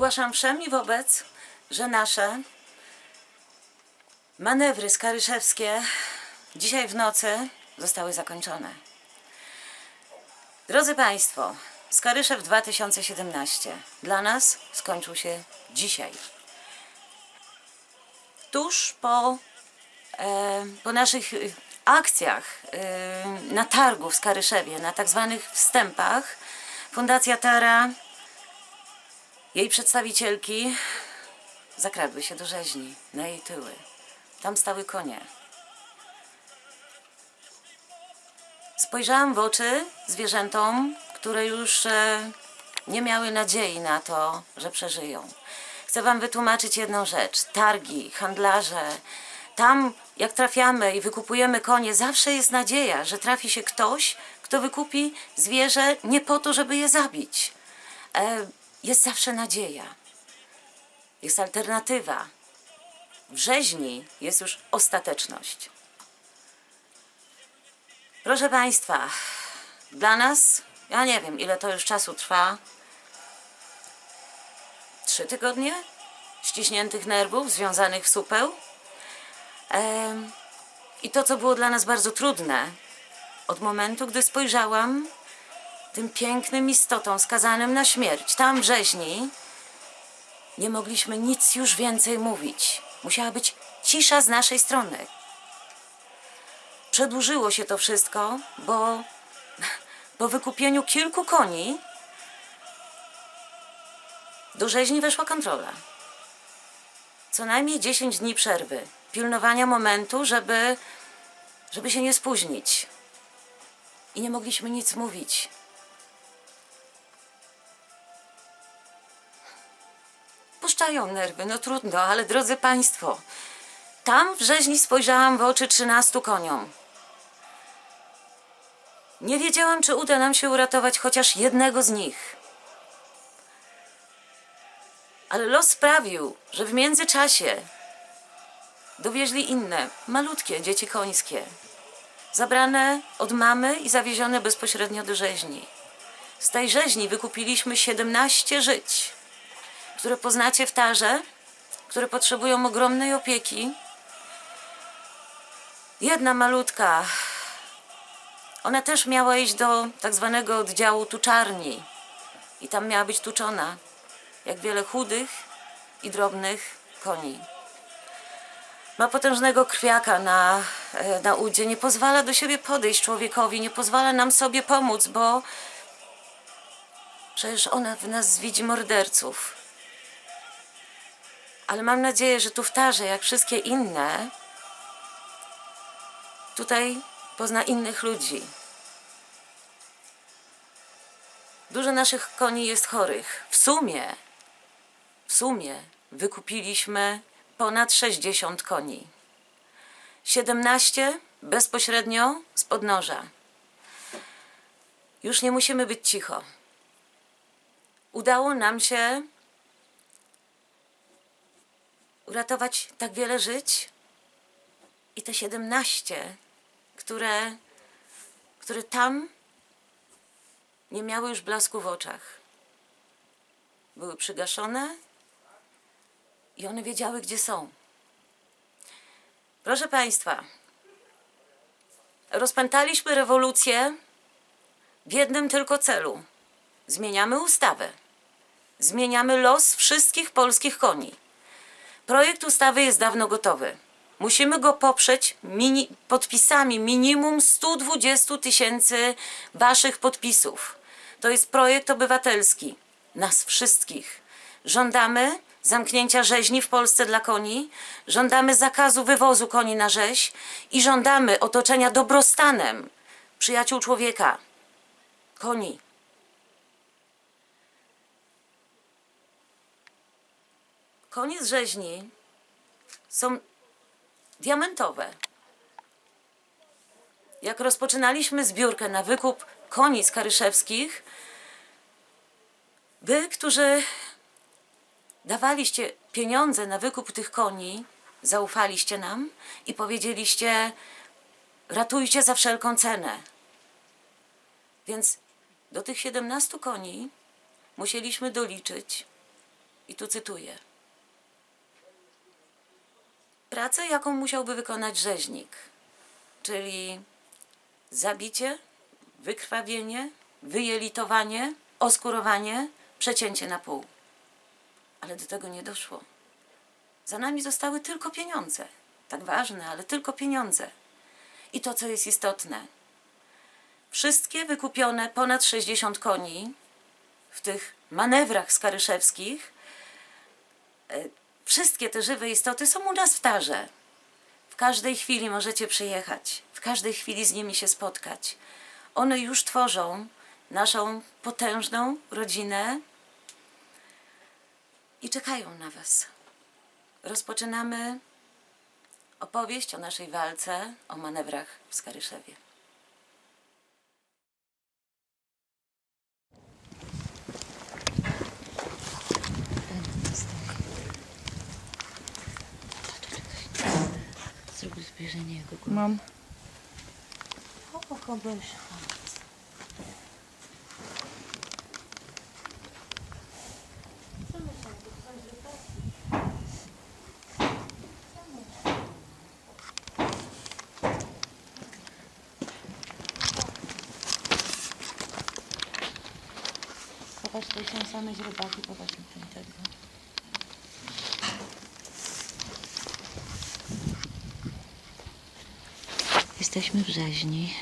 Ogłaszam wszemi wobec, że nasze manewry skaryszewskie dzisiaj w nocy zostały zakończone. Drodzy Państwo, Skaryszew 2017 dla nas skończył się dzisiaj. Tuż po, e, po naszych akcjach e, na targu w Skaryszewie, na tak zwanych wstępach, Fundacja Tara, jej przedstawicielki zakradły się do rzeźni, na jej tyły. Tam stały konie. Spojrzałam w oczy zwierzętom, które już e, nie miały nadziei na to, że przeżyją. Chcę Wam wytłumaczyć jedną rzecz. Targi, handlarze, tam jak trafiamy i wykupujemy konie, zawsze jest nadzieja, że trafi się ktoś, kto wykupi zwierzę nie po to, żeby je zabić. Jest zawsze nadzieja. Jest alternatywa. W rzeźni jest już ostateczność. Proszę Państwa, dla nas, ja nie wiem ile to już czasu trwa, trzy tygodnie ściśniętych nerwów związanych w supeł. I to, co było dla nas bardzo trudne, od momentu, gdy spojrzałam tym pięknym istotom skazanym na śmierć, tam w rzeźni, nie mogliśmy nic już więcej mówić. Musiała być cisza z naszej strony. Przedłużyło się to wszystko, bo po wykupieniu kilku koni do rzeźni weszła kontrola. Co najmniej 10 dni przerwy, pilnowania momentu, żeby, żeby się nie spóźnić. I nie mogliśmy nic mówić. Puszczają nerwy, no trudno, ale drodzy Państwo, tam w rzeźni spojrzałam w oczy 13 koniom. Nie wiedziałam, czy uda nam się uratować chociaż jednego z nich. Ale los sprawił, że w międzyczasie dowieźli inne, malutkie dzieci końskie, zabrane od mamy i zawiezione bezpośrednio do rzeźni. Z tej rzeźni wykupiliśmy 17 żyć, które poznacie w tarze, które potrzebują ogromnej opieki. Jedna malutka, ona też miała iść do tak zwanego oddziału tuczarni i tam miała być tuczona, jak wiele chudych i drobnych koni. Ma potężnego krwiaka na, e, na udzie, nie pozwala do siebie podejść człowiekowi, nie pozwala nam sobie pomóc, bo przecież ona w nas widzi morderców. Ale mam nadzieję, że tu w tarze, jak wszystkie inne, tutaj pozna innych ludzi. Dużo naszych koni jest chorych. W sumie, w sumie wykupiliśmy ponad 60 koni. 17 bezpośrednio z podnoża. Już nie musimy być cicho. Udało nam się uratować tak wiele żyć i te 17, które, które tam nie miały już blasku w oczach. Były przygaszone i one wiedziały, gdzie są. Proszę Państwa, rozpętaliśmy rewolucję w jednym tylko celu. Zmieniamy ustawę. Zmieniamy los wszystkich polskich koni. Projekt ustawy jest dawno gotowy. Musimy go poprzeć mini, podpisami minimum 120 tysięcy waszych podpisów. To jest projekt obywatelski. Nas wszystkich. Żądamy zamknięcia rzeźni w Polsce dla koni, żądamy zakazu wywozu koni na rzeź i żądamy otoczenia dobrostanem przyjaciół człowieka, koni. Konie z rzeźni są diamentowe. Jak rozpoczynaliśmy zbiórkę na wykup koni skaryszewskich, wy, którzy dawaliście pieniądze na wykup tych koni, zaufaliście nam i powiedzieliście: ratujcie za wszelką cenę. Więc do tych 17 koni musieliśmy doliczyć I tu cytuję. Pracę, jaką musiałby wykonać rzeźnik, czyli zabicie, wykrwawienie, wyjelitowanie, oskurowanie, przecięcie na pół. Ale do tego nie doszło. Za nami zostały tylko pieniądze. Tak ważne, ale tylko pieniądze. I to, co jest istotne. Wszystkie wykupione ponad 60 koni w tych manewrach skaryszewskich, e, wszystkie te żywe istoty są u nas w tarze. W każdej chwili możecie przyjechać, w każdej chwili z nimi się spotkać. One już tworzą naszą potężną rodzinę i czekają na Was. Rozpoczynamy opowieść o naszej walce, o manewrach w Skaryszewie. Zbliżenie jego głowy. Mam. O, kogoś. Popatrz, to są same źrebaki, popatrz na ten. Jesteśmy w rzeźni.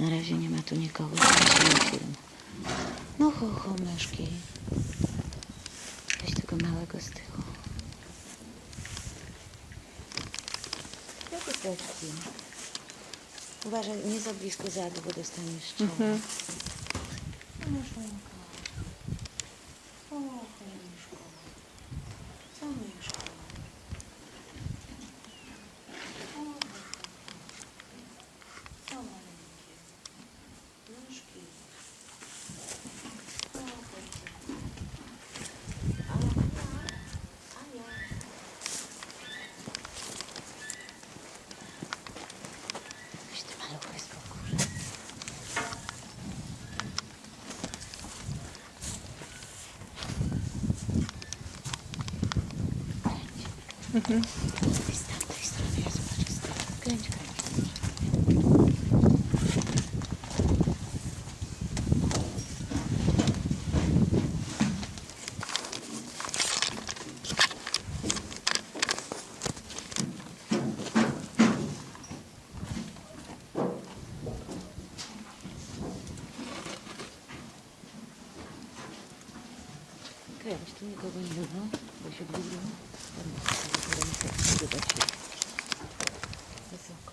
Na razie nie ma tu nikogo. Film. No ho, ho, myszki. Weź tego małego z tyłu. Koteczki. Uważaj, nie za blisko zadu, bo dostaniesz czoło. Mhm. O, myszonka. O, myszko. Co myszko? O, myszko. Co maleńkie? Myszki. O, kocie. Ania, Ania. Weź ty maluchy spokój. Kręć. Z tamtej strony ja zobaczę z Kręć, tu nikogo nie ma, bo się. Wysoko.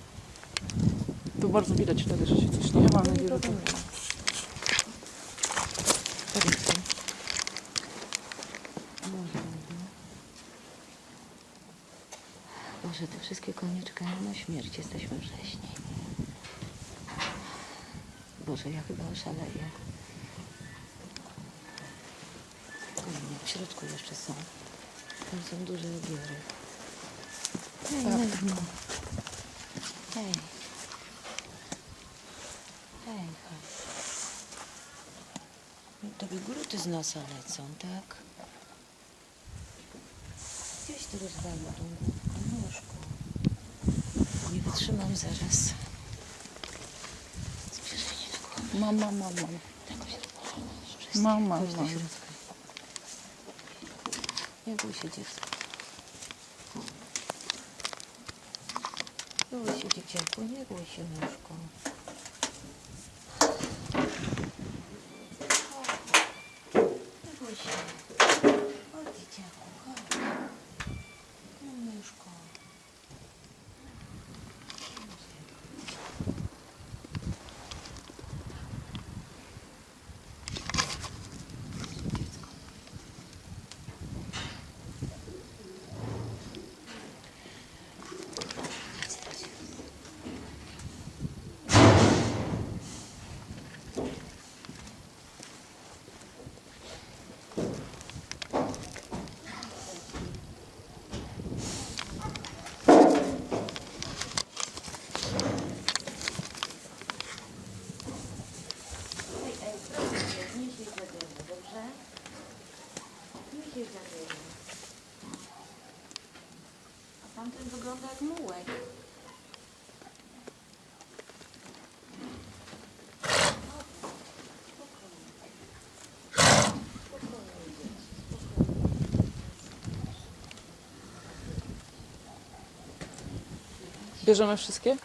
Tu bardzo widać wtedy, że się coś nie ma. to- Powiedz mi. Może, no. Boże, te wszystkie konie czekają na śmierć. Jesteśmy wrześni. Boże, ja chyba oszaleję. Środku jeszcze są. Tam są duże obiory. Hej, Tak. Mewno. Hej. Hej, chodź. Tobie gruty z nosa lecą, tak? Gdzieś tu rozwalił tą główkę, nóżką. Nie wytrzymam zaraz. Zbliżenie na głowę. Mam, mam, mam, mam. Tego się Wszystkie. Mam, mam, Chodź zabiera. A tamten wygląda jak mułek. Bierzemy wszystkie?